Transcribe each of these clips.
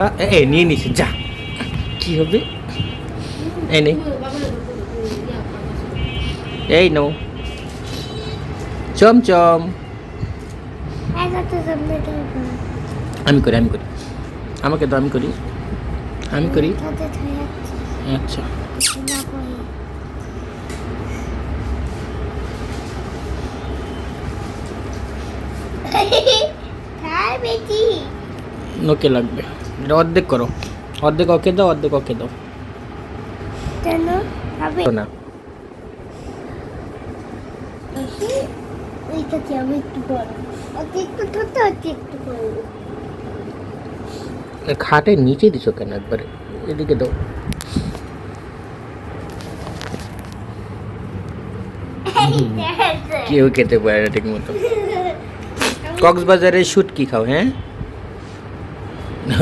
এ এ, নিয়ে নিছে যা। কি হবে? এই নে। এই নো চমচম। আমি করি আমি করি। আমাকে তো আমি করি। আমি করি। আচ্ছা। নোকে লাগবে। এটা অর্ধেক করো। অর্ধেক ওকে দাও অর্ধেক ওকে দাও। কেন? না। এইটা কি আমি একটু বড় ওকে একটু ছোট হচ্ছে একটু বড় খাটের নিচে দিছো কেন একবারে? এদিকে দাও। কেউ খেতে পারে না ঠিক মতো। কক্সবাজারে শুট কি খাও হ্যাঁ?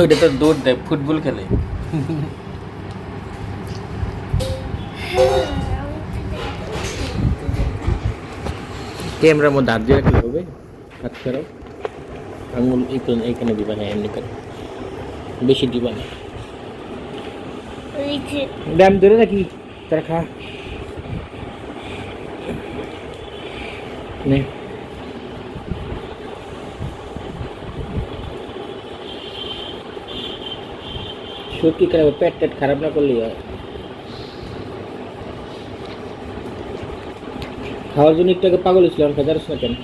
ওইটা তো দৌড় দেয় ফুটবল খেলে। ক্যামেরার মধ্যে হাত দিয়ে রাখলে হবে। হাত ছাড়াও। আঙুল এই তো এইখানে দিবা না এমনি করে। বেশি দিবা না। ব্যায়াম ধরে রাখি তারা খা। নে। কি খারাপ প্যাট ট্যাট খারাপ না করলেই হয়। খাওয়ার জন্য একটু আগে পাগল ছিলাম খেতে না কেন?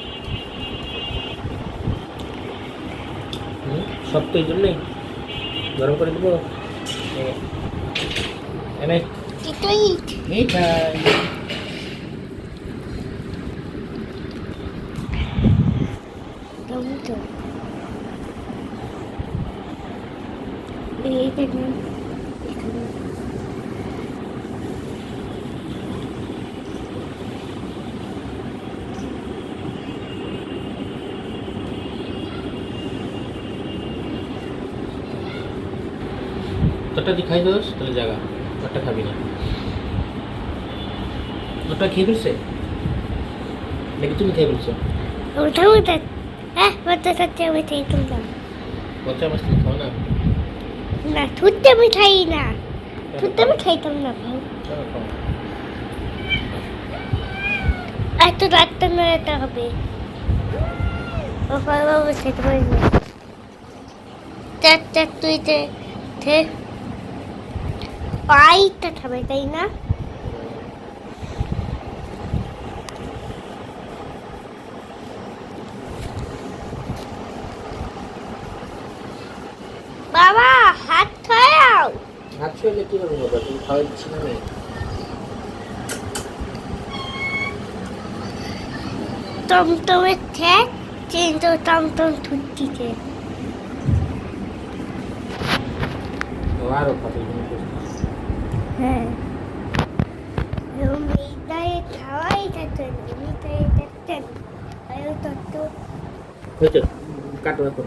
সব তো এই জন্যই। গরম করে দেবো। এনে। মিঠাই এইটা নিন এখানে তোরটা দোস তাহলে জায়গা তোরটা খাবি না। ওটা খেয়ে ফেলছে? নাকি তুমি খেয়ে ফেলছো? ওটা ওটা হ্যাঁ ওটা সাথে মিঠাই তুললাম মাছ তুমি খাও না। না থুততে আমি খাই না। থুতে আমি খাইতাম না ভাই এত খাও। না? রাতটা নড়াতে হবে। ও বাবা বসে তোমার চার চার তুই যে থে পাইটা খাবে তাই না বাবা হাত ছড়াও হাত ছুঁয়ে কি করব বাবা তুমি খাওয়া দিচ্ছি না টমটমের ঠেক কিন্তু টমটম আরও হ্যাঁ। কাটো এখন।